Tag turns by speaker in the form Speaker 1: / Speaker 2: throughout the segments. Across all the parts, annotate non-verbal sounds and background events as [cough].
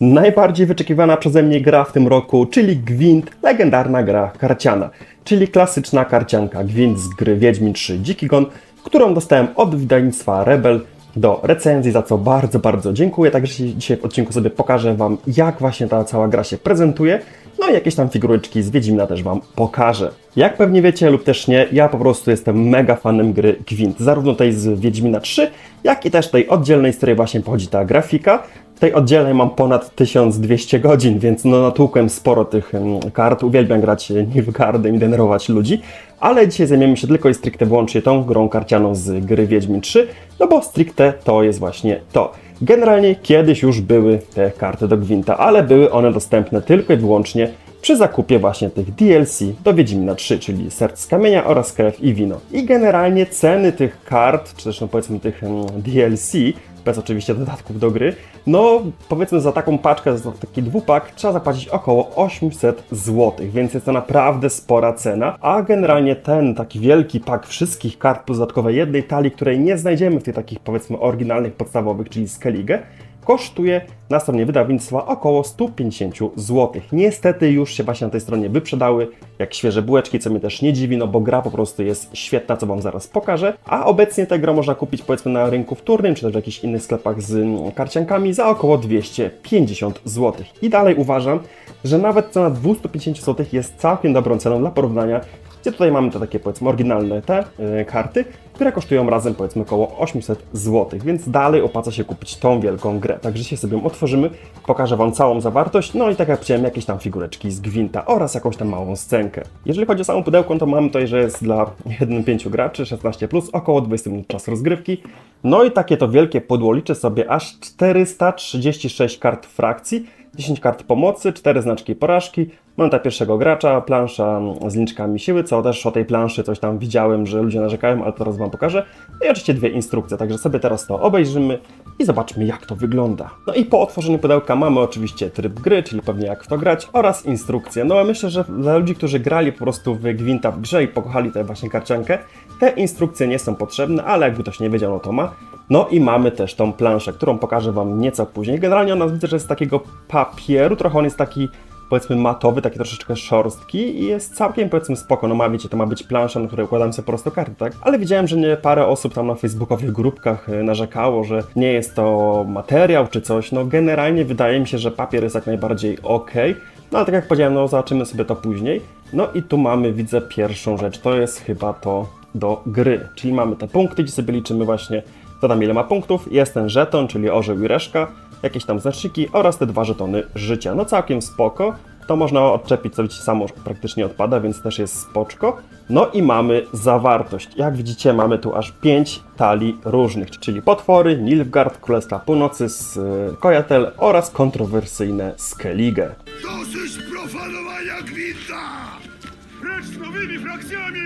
Speaker 1: Najbardziej wyczekiwana przeze mnie gra w tym roku, czyli Gwint, legendarna gra karciana, czyli klasyczna karcianka Gwint z gry Wiedźmin 3 Dziki Gon, którą dostałem od wydawnictwa Rebel do recenzji, za co bardzo, bardzo dziękuję. Także dzisiaj w odcinku sobie pokażę Wam, jak właśnie ta cała gra się prezentuje. No i jakieś tam figureczki z Wiedźmina też Wam pokażę. Jak pewnie wiecie lub też nie, ja po prostu jestem mega fanem gry Gwint. Zarówno tej z Wiedźmina 3, jak i też tej oddzielnej, z której właśnie pochodzi ta grafika. W tej oddzielnej mam ponad 1200 godzin, więc no natłukłem sporo tych kart. Uwielbiam grać Nilfgaardem i denerwować ludzi, ale dzisiaj zajmiemy się tylko i stricte wyłącznie tą grą karcianą z gry Wiedźmin 3, no bo stricte to jest właśnie to. Generalnie kiedyś już były te karty do Gwinta, ale były one dostępne tylko i wyłącznie przy zakupie właśnie tych DLC do Wiedźmina 3, czyli Serc z Kamienia oraz Krew i Wino. I generalnie ceny tych kart, czy też no powiedzmy tych DLC, bez oczywiście dodatków do gry, no powiedzmy za taką paczkę, za taki dwupak trzeba zapłacić około 800 zł, więc jest to naprawdę spora cena, a generalnie ten taki wielki pak wszystkich kart plus dodatkowe jednej talii, której nie znajdziemy w tych takich powiedzmy oryginalnych, podstawowych, czyli Skellige, kosztuje na stronie wydawnictwa około 150 zł. Niestety już się właśnie na tej stronie wyprzedały, jak świeże bułeczki, co mnie też nie dziwi, no bo gra po prostu jest świetna, co Wam zaraz pokażę. A obecnie tę grę można kupić powiedzmy na rynku wtórnym, czy też w jakichś innych sklepach z mm, karciankami za około 250 zł. I dalej uważam, że nawet cena 250 zł jest całkiem dobrą ceną dla porównania gdzie tutaj mamy te takie powiedzmy oryginalne te y, karty, które kosztują razem powiedzmy około 800 zł, więc dalej opłaca się kupić tą wielką grę. Także się sobie ją otworzymy, pokażę Wam całą zawartość, no i tak jak powiedziałem, jakieś tam figureczki z Gwinta oraz jakąś tam małą scenkę. Jeżeli chodzi o samą pudełko, to mamy tutaj, że jest dla 1-5 graczy, 16+, około 20 minut czas rozgrywki. No i takie to wielkie pudło liczy sobie aż 436 kart frakcji, 10 kart pomocy, 4 znaczki porażki, moneta pierwszego gracza, plansza z liczkami siły, co też o tej planszy coś tam widziałem, że ludzie narzekają, ale teraz Wam pokażę. No i oczywiście dwie instrukcje, także sobie teraz to obejrzymy i zobaczmy jak to wygląda. No i po otworzeniu pudełka mamy oczywiście tryb gry, czyli pewnie jak w to grać, oraz instrukcje. No a myślę, że dla ludzi, którzy grali po prostu w Gwinta w grze i pokochali tę właśnie karciankę, te instrukcje nie są potrzebne, ale jakby ktoś nie wiedział, no to ma. No i mamy też tą planszę, którą pokażę Wam nieco później. Generalnie ona widzę, że jest z takiego papieru, trochę on jest taki powiedzmy matowy, taki troszeczkę szorstki i jest całkiem powiedzmy spoko. No ma, wiecie, to ma być plansza, na której układam sobie po prostu karty, tak? Ale widziałem, że nie parę osób tam na facebookowych grupkach e, narzekało, że nie jest to materiał czy coś. No generalnie wydaje mi się, że papier jest jak najbardziej ok. No ale tak jak powiedziałem, no zobaczymy sobie to później. No i tu mamy, widzę, pierwszą rzecz. To jest chyba to do gry. Czyli mamy te punkty, gdzie sobie liczymy właśnie, tam ile ma punktów. Jest ten żeton, czyli orzeł i reszka, jakieś tam znaczniki oraz te dwa żetony życia. No całkiem spoko. To można odczepić, co widzicie, samo praktycznie odpada, więc też jest spoczko. No i mamy zawartość. Jak widzicie, mamy tu aż 5 talii różnych, czyli potwory, Nilfgaard, Królestwa Północy, z Kojatel oraz kontrowersyjne Skellige.
Speaker 2: Dosyć profanowania gwinta! Precz z nowymi frakcjami!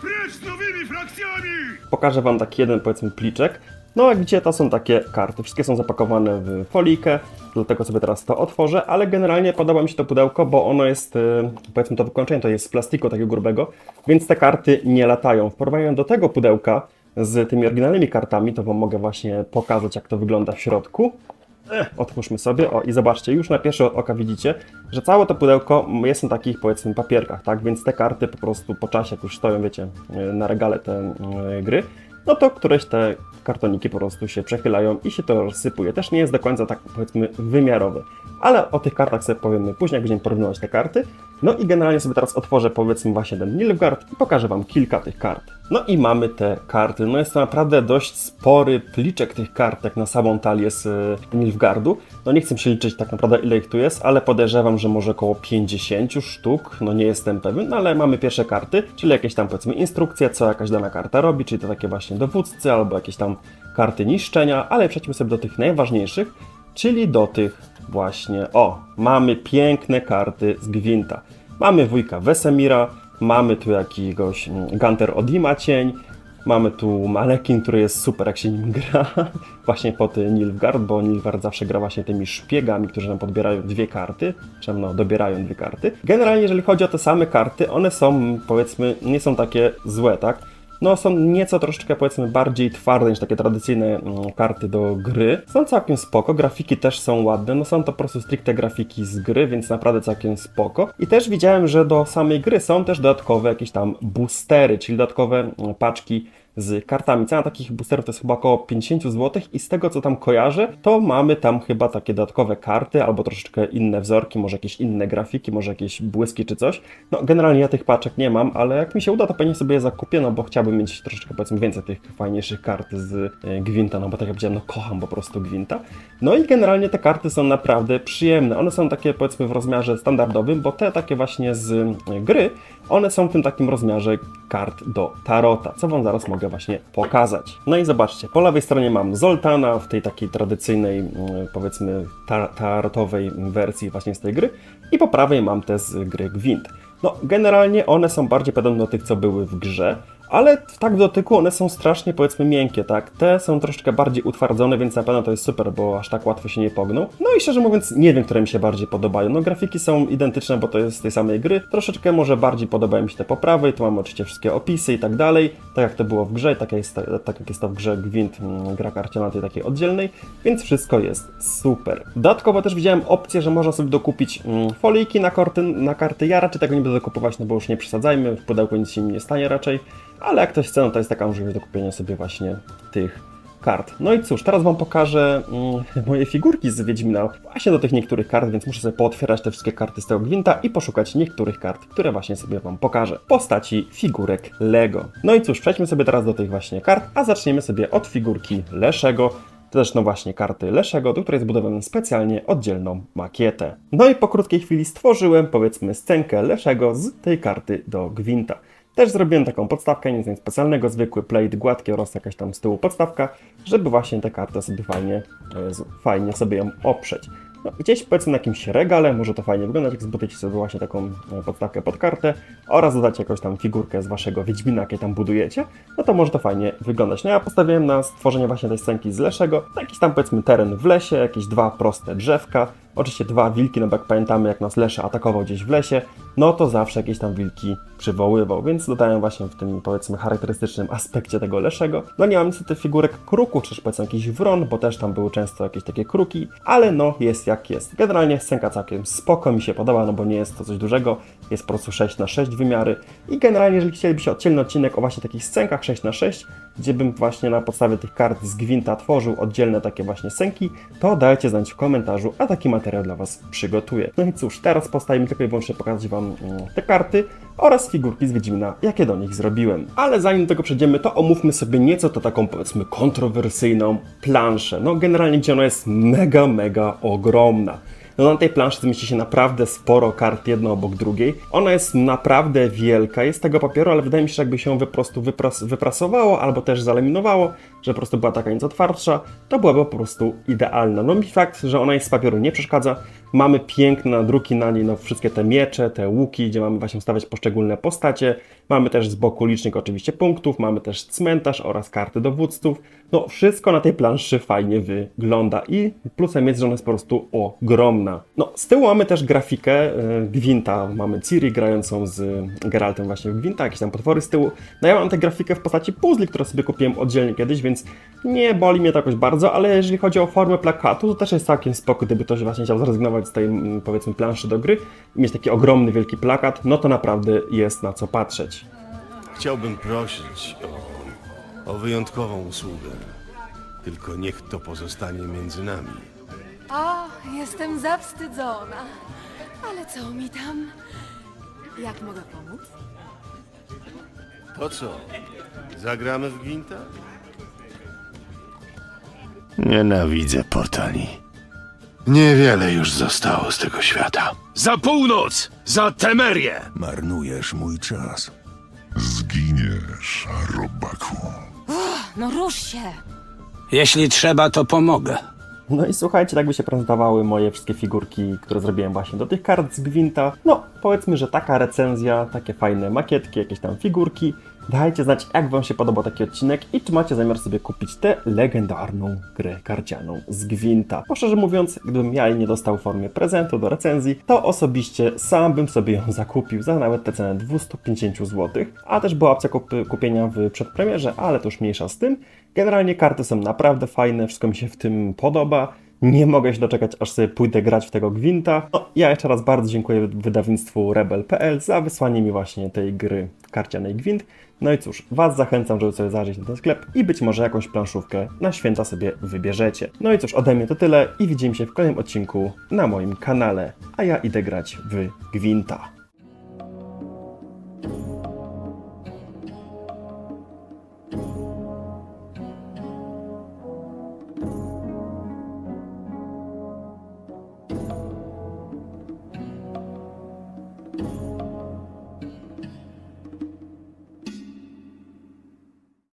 Speaker 2: Precz z nowymi frakcjami!
Speaker 1: Pokażę Wam taki jeden, powiedzmy, pliczek. No, jak widzicie, to są takie karty. Wszystkie są zapakowane w folikę, dlatego sobie teraz to otworzę, ale generalnie podoba mi się to pudełko, bo ono jest, e, powiedzmy, to wykończenie to jest z plastiku takiego grubego, więc te karty nie latają. W porównaniu do tego pudełka z tymi oryginalnymi kartami, to Wam mogę właśnie pokazać, jak to wygląda w środku. Otwórzmy sobie, o i zobaczcie, już na pierwsze oka widzicie, że całe to pudełko jest na takich powiedzmy papierkach, tak, więc te karty po prostu po czasie, jak już stoją, wiecie, na regale te e, gry, no to któreś te kartoniki po prostu się przechylają i się to rozsypuje. Też nie jest do końca tak powiedzmy wymiarowy. Ale o tych kartach sobie powiemy później, jak będziemy porównywać te karty. No i generalnie sobie teraz otworzę powiedzmy właśnie ten Nilfgaard i pokażę Wam kilka tych kart. No i mamy te karty. No jest to naprawdę dość spory pliczek tych kartek na samą talię z e, Nilfgaardu. No nie chcę się liczyć tak naprawdę ile ich tu jest, ale podejrzewam, że może około 50 sztuk. No nie jestem pewien, no ale mamy pierwsze karty, czyli jakieś tam powiedzmy instrukcje, co jakaś dana karta robi, czyli to takie właśnie dowódcy albo jakieś tam karty niszczenia, ale przejdźmy sobie do tych najważniejszych, czyli do tych właśnie, o, mamy piękne karty z Gwinta. Mamy wujka Wesemira, mamy tu jakiegoś mm, Gunter Odima cień, mamy tu Malekin, który jest super jak się nim [laughs] gra, właśnie po ty Nilfgaard, bo Nilfgaard zawsze gra właśnie tymi szpiegami, którzy nam podbierają dwie karty, czy no dobierają dwie karty. Generalnie jeżeli chodzi o te same karty, one są powiedzmy, nie są takie złe, tak? No są nieco troszeczkę powiedzmy bardziej twarde niż takie tradycyjne mm, karty do gry. Są całkiem spoko, grafiki też są ładne, no są to po prostu stricte grafiki z gry, więc naprawdę całkiem spoko. I też widziałem, że do samej gry są też dodatkowe jakieś tam boostery, czyli dodatkowe mm, paczki z kartami. Cena takich boosterów to jest chyba około 50 zł i z tego co tam kojarzę, to mamy tam chyba takie dodatkowe karty albo troszeczkę inne wzorki, może jakieś inne grafiki, może jakieś błyski czy coś. No generalnie ja tych paczek nie mam, ale jak mi się uda, to pewnie sobie je zakupię, no bo chciałbym mieć troszeczkę powiedzmy więcej tych fajniejszych kart z e, Gwinta, no bo tak jak powiedziałem, no kocham po prostu Gwinta. No i generalnie te karty są naprawdę przyjemne. One są takie powiedzmy w rozmiarze standardowym, bo te takie właśnie z e, gry, one są w tym takim rozmiarze kart do tarota, co wam zaraz mogę właśnie pokazać. No i zobaczcie, po lewej stronie mam Zoltana w tej takiej tradycyjnej, mm, powiedzmy, tar tarotowej wersji właśnie z tej gry i po prawej mam te z gry Gwint. No, generalnie one są bardziej podobne do tych, co były w grze, ale tak w dotyku one są strasznie, powiedzmy, miękkie, tak? Te są troszeczkę bardziej utwardzone, więc na pewno to jest super, bo aż tak łatwo się nie pogną. No i szczerze mówiąc, nie wiem, które mi się bardziej podobają. No, grafiki są identyczne, bo to jest z tej samej gry. Troszeczkę może bardziej podobają mi się te poprawy, tu mamy oczywiście wszystkie opisy i tak dalej, tak jak to było w grze, tak jak jest, tak jak jest to w grze Gwint, mm, gra karciana tej takiej oddzielnej, więc wszystko jest super. Dodatkowo też widziałem opcję, że można sobie dokupić mm, folijki na karty, na karty. Ja raczej tego nie będę kupować, no bo już nie przesadzajmy, w pudełku nic się nie stanie raczej, ale jak ktoś chce, no to jest taka możliwość do kupienia sobie właśnie tych kart. No i cóż, teraz Wam pokażę mm, [laughs] moje figurki z Wiedźmina właśnie do tych niektórych kart, więc muszę sobie pootwierać te wszystkie karty z tego gwinta i poszukać niektórych kart, które właśnie sobie Wam pokażę. Postaci figurek Lego. No i cóż, przejdźmy sobie teraz do tych właśnie kart, a zaczniemy sobie od figurki Leszego. To też no właśnie karty Leszego, do której zbudowałem specjalnie oddzielną makietę. No i po krótkiej chwili stworzyłem powiedzmy scenkę Leszego z tej karty do gwinta. Też zrobiłem taką podstawkę, nic specjalnego, zwykły plate gładki oraz jakaś tam z tyłu podstawka, żeby właśnie tę kartę sobie fajnie, e, fajnie sobie ją oprzeć. No, gdzieś powiedzmy na jakimś regale może to fajnie wyglądać, jak zbudujecie sobie właśnie taką e, podstawkę pod kartę oraz dodacie jakąś tam figurkę z waszego Wiedźmina, jakie tam budujecie, no to może to fajnie wyglądać. No ja postawiłem na stworzenie właśnie tej scenki z Leszego, jakiś tam powiedzmy teren w lesie, jakieś dwa proste drzewka, Oczywiście dwa wilki, no bo jak pamiętamy, jak nas Lesze atakował gdzieś w lesie, no to zawsze jakieś tam wilki przywoływał, więc dodałem właśnie w tym powiedzmy charakterystycznym aspekcie tego Leszego. No nie mam niestety figurek kruków, czy też powiedzmy jakichś wron, bo też tam były często jakieś takie kruki, ale no jest jak jest. Generalnie scenka całkiem spoko, mi się podoba, no bo nie jest to coś dużego, jest po prostu 6 na 6 wymiary i generalnie jeżeli chcielibyście oddzielny odcinek o właśnie takich scenkach 6 na 6 gdzie bym właśnie na podstawie tych kart z Gwinta tworzył oddzielne takie właśnie scenki, to dajcie znać w komentarzu, a taki materiał dla Was przygotuję. No i cóż, teraz postaje mi tylko i wyłącznie pokazać Wam mm, te karty oraz figurki z Wiedźmina, jakie do nich zrobiłem. Ale zanim do tego przejdziemy, to omówmy sobie nieco to taką powiedzmy kontrowersyjną planszę. No generalnie gdzie ona jest mega, mega ogromna. No na tej planszy zmieści się naprawdę sporo kart jedno obok drugiej. Ona jest naprawdę wielka, jest tego papieru, ale wydaje mi się, że jakby się po prostu wypras wyprasowało albo też zalaminowało, że po prostu była taka nieco twardsza, to byłaby po prostu idealna. No mi fakt, że ona jest z papieru nie przeszkadza. Mamy piękne nadruki na niej, no wszystkie te miecze, te łuki, gdzie mamy właśnie ustawiać poszczególne postacie. Mamy też z boku licznik oczywiście punktów, mamy też cmentarz oraz karty dowódców. No wszystko na tej planszy fajnie wygląda i plusem jest, że ona jest po prostu ogromna. No z tyłu mamy też grafikę e, Gwinta, mamy Ciri grającą z Geraltem właśnie w Gwinta, jakieś tam potwory z tyłu. No ja mam tę grafikę w postaci puzli, które sobie kupiłem oddzielnie kiedyś, więc nie boli mnie to jakoś bardzo, ale jeżeli chodzi o formę plakatu, to też jest całkiem spoko, gdyby ktoś właśnie chciał zrezygnować z tej mm, powiedzmy planszy do gry i mieć taki ogromny, wielki plakat, no to naprawdę jest na co patrzeć.
Speaker 2: Chciałbym prosić o, o wyjątkową usługę. Tylko niech to pozostanie między nami.
Speaker 3: O, jestem zawstydzona. Ale co mi tam? Jak mogę pomóc?
Speaker 2: To co? Zagramy w Gwinta?
Speaker 4: Nienawidzę portali. Niewiele już zostało z tego świata.
Speaker 2: Za północ! Za Temerię!
Speaker 4: Marnujesz mój czas.
Speaker 5: Zginiesz, robaku.
Speaker 3: No rusz się!
Speaker 6: Jeśli trzeba, to pomogę.
Speaker 1: No i słuchajcie, tak by się prezentowały moje wszystkie figurki, które zrobiłem właśnie do tych kart z Gwinta. No, powiedzmy, że taka recenzja, takie fajne makietki, jakieś tam figurki. Dajcie znać, jak Wam się podobał taki odcinek i czy macie zamiar sobie kupić tę legendarną grę karcianą z Gwinta. Bo szczerze mówiąc, gdybym ja jej nie dostał w formie prezentu do recenzji, to osobiście sam bym sobie ją zakupił za nawet tę cenę 250 zł, a też była opcja kup- kupienia w przedpremierze, ale to już mniejsza z tym. Generalnie karty są naprawdę fajne, wszystko mi się w tym podoba. Nie mogę się doczekać, aż sobie pójdę grać w tego Gwinta. No, ja jeszcze raz bardzo dziękuję wydawnictwu Rebel.pl za wysłanie mi właśnie tej gry karcianej Gwint. No i cóż, Was zachęcam, żeby sobie zajrzeć na ten sklep i być może jakąś planszówkę na święta sobie wybierzecie. No i cóż, ode mnie to tyle i widzimy się w kolejnym odcinku na moim kanale, a ja idę grać w Gwinta.